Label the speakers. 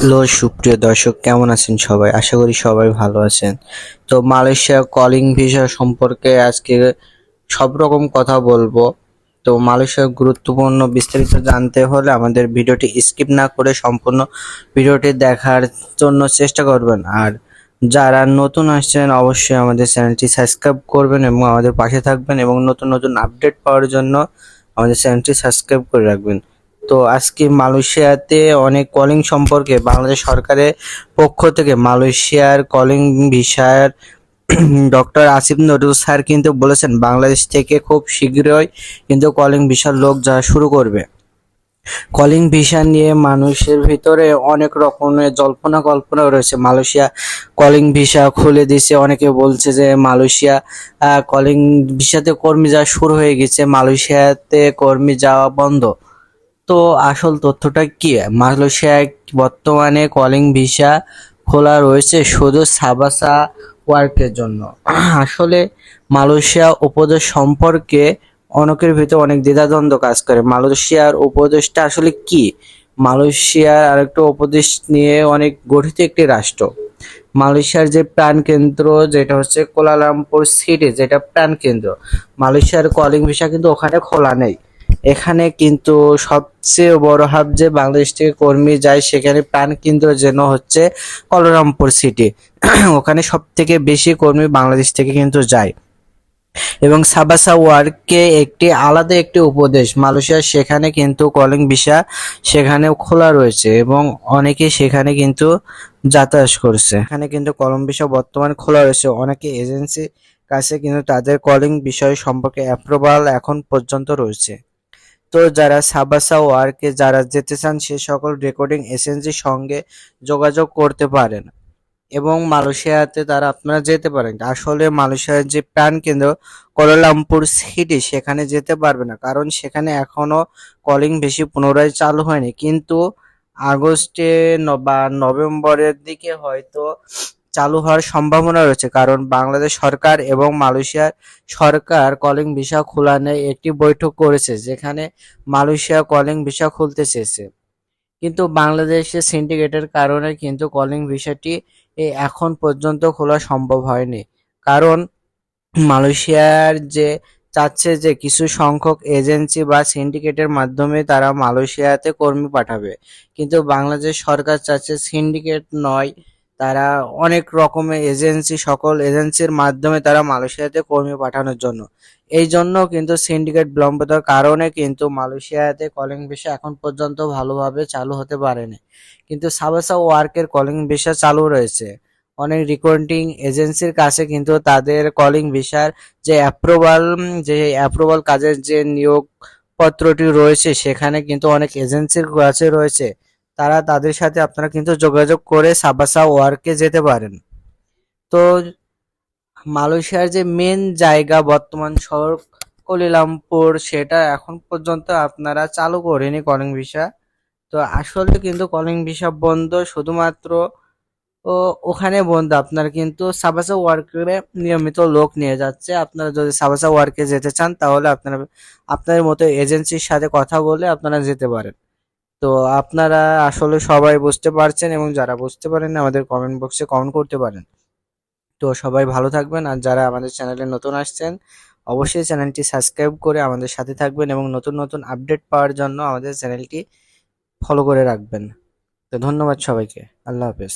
Speaker 1: Hello, সুপ্রিয় দর্শক, কেমন আছেন সবাই? আশা করি সবাই ভালো আছেন। তো মালয়েশিয়া কলিং ভিসা সম্পর্কে আজকে সব রকম কথা বলব। তো মালয়েশিয়ার গুরুত্বপূর্ণ বিস্তারিত জানতে হলে আমাদের ভিডিওটি স্কিপ না করে সম্পূর্ণ ভিডিওটি দেখার জন্য চেষ্টা করবেন। আর যারা নতুন আসছেন, অবশ্যই আমাদের চ্যানেলটি সাবস্ক্রাইব করবেন এবং আমাদের পাশে থাকবেন এবং নতুন নতুন আপডেট পাওয়ার জন্য আমাদের চ্যানেলটি সাবস্ক্রাইব করে রাখবেন। তো আজকে মালয়েশিয়াতে অনেক কলিং সম্পর্কে বাংলাদেশ সরকারের পক্ষ থেকে মালয়েশিয়ার কলিং ভিসার ডক্টর আসিফ নজরুল স্যার কিন্তু বলেছেন, বাংলাদেশ থেকে খুব শীঘ্রই কিন্তু কলিং ভিসার লোক যাওয়া শুরু করবে। কলিং ভিসা নিয়ে মানুষের ভিতরে অনেক রকমের জল্পনা কল্পনা রয়েছে। মালয়েশিয়া কলিং ভিসা খুলে দিয়েছে। অনেকে বলছে যে মালয়েশিয়া কলিং ভিসাতে কর্মী যাওয়া শুরু হয়ে গেছে। মালয়েশিয়াতে কর্মী যাওয়া বন্ধ। তো আসল তথ্যটা কি? মালয়েশিয়ায় বর্তমানে কলিং ভিসা খোলা রয়েছে শুধু সাবাসা ওয়ার্কের জন্য। আসলে মালয়েশিয়া উপদেশ সম্পর্কে অনেকের ভিতরে অনেক দ্বিধাদ্বন্দ্ব কাজ করে। মালয়েশিয়ার উপদেশটা আসলে কি? মালয়েশিয়ার আরেকটা উপদেশ নিয়ে অনেক গঠিত একটি রাষ্ট্র। মালয়েশিয়ার যে প্রাণকেন্দ্র যেটা হচ্ছে কোলালামপুর সিটি, যেটা প্রাণকেন্দ্র মালয়েশিয়ার কলিং ভিসা কিন্তু ওখানে খোলা নেই। এখানে কিন্তু সবচেয়ে বড় হাব যে বাংলাদেশ থেকে কর্মী যায় সেখানে প্রাণ কেন্দ্র যেন হচ্ছে কলরামপুর সিটি ওখানে সব থেকে বেশি কর্মী বাংলাদেশ থেকে কিন্তু যায়। এবং সাবাসা ওয়ার্ককে একটি আলাদা একটি উপদেশ, মালয়েশিয়া সেখানে কিন্তু কলিং ভিসা সেখানেও খোলা রয়েছে এবং অনেকে সেখানে কিন্তু যাতায়াত করছে। এখানে কিন্তু কলম ভিসা বর্তমানে খোলা রয়েছে। অনেকে এজেন্সি কাছে কিন্তু তাদের কলিং বিষয় সম্পর্কে অ্যাপ্রুভাল এখন পর্যন্ত রয়েছে। তো যারা সাবাসা ওয়ার্কে যারা যেতে চান, সে সকল রেকর্ডিং এজেন্সির সঙ্গে যোগাযোগ করতে পারেন। এবং মালয়েশিয়াতে তারা আপনারা যেতে পারেন। আসলে মালয়েশিয়ার যে প্রাণ কেন্দ্র কোলালামপুর সিটি, সেখানে যেতে পারবে না। কারণ সেখানে এখনও কলিং বেশি পুনরায় চালু হয়নি। কিন্তু আগস্টে বা নভেম্বরের দিকে হয়তো চালু হওয়ার সম্ভাবনা রয়েছে, কারণ বাংলাদেশ সরকার এবং মালয়েশিয়ার সরকার কলিং ভিসা খোলা নিয়ে একটি বৈঠক করেছে যেখানে মালয়েশিয়া কলিং ভিসা খুলতে চেয়েছে। কিন্তু বাংলাদেশের সিন্ডিকেটের কারণে কিন্তু কলিং ভিসাটি এখন পর্যন্ত খোলা সম্ভব হয়নি। কারণ মালয়েশিয়ার যে চাচ্ছে যে কিছু সংখ্যক এজেন্সি বা সিন্ডিকেটের মাধ্যমে তারা মালয়েশিয়াতে কর্মী পাঠাবে, কিন্তু বাংলাদেশ সরকার চাচ্ছে সিন্ডিকেট নয় তারা অনেক রকমের এজেন্সি, সকল এজেন্সির মাধ্যমে তারা মালয়েশিয়াতে কর্মী পাঠানোর জন্য। এই জন্য কিন্তু সিন্ডিকেট বিলম্বতার কারণে কিন্তু মালয়েশিয়াতে কলিং ভিসা এখন পর্যন্ত ভালোভাবে চালু হতে পারেনি। কিন্তু সাবাসা ওয়ার্কের কলিং ভিসা চালু রয়েছে। অনেক রিক্রুটিং এজেন্সির কাছে কিন্তু তাদের কলিং ভিসার যে অ্যাপ্রুভাল যে অ্যাপ্রুভাল কাজের যে নিয়োগ পত্রটি রয়েছে, সেখানে কিন্তু অনেক এজেন্সির কাছে রয়েছে। তারা তাদের সাথে আপনারা কিন্তু যোগাযোগ করে সাবাসা ওয়ার্কে যেতে পারেন। তো মালয়েশিয়ার যে মেন জায়গা বর্তমান শহর কলিলামপুর, সেটা এখন পর্যন্ত আপনারা চালু করেনি কলিং ভিসা তো আসলে কিন্তু কলিং ভিসা বন্ধ শুধুমাত্র ও ওখানে বন্ধ। আপনারা কিন্তু সাবাসা ওয়ার্কে নিয়মিত লোক নিয়ে যাচ্ছে। আপনারা যদি সাবাসা ওয়ার্কে যেতে চান, তাহলে আপনারা আপনাদের মতো এজেন্সির সাথে কথা বলে আপনারা যেতে পারেন। তো আপনারা আসলে সবাই বুঝতে পারছেন এবং যারা বুঝতে পারেন আমাদের কমেন্ট বক্সে কমেন্ট করতে পারেন। তো সবাই ভালো থাকবেন আর যারা আমাদের চ্যানেলে নতুন আসছেন, অবশ্যই চ্যানেলটি সাবস্ক্রাইব করে আমাদের সাথে থাকবেন এবং নতুন নতুন আপডেট পাওয়ার জন্য আমাদের চ্যানেলটি ফলো করে রাখবেন। তো ধন্যবাদ সবাইকে। আল্লাহ হাফেজ।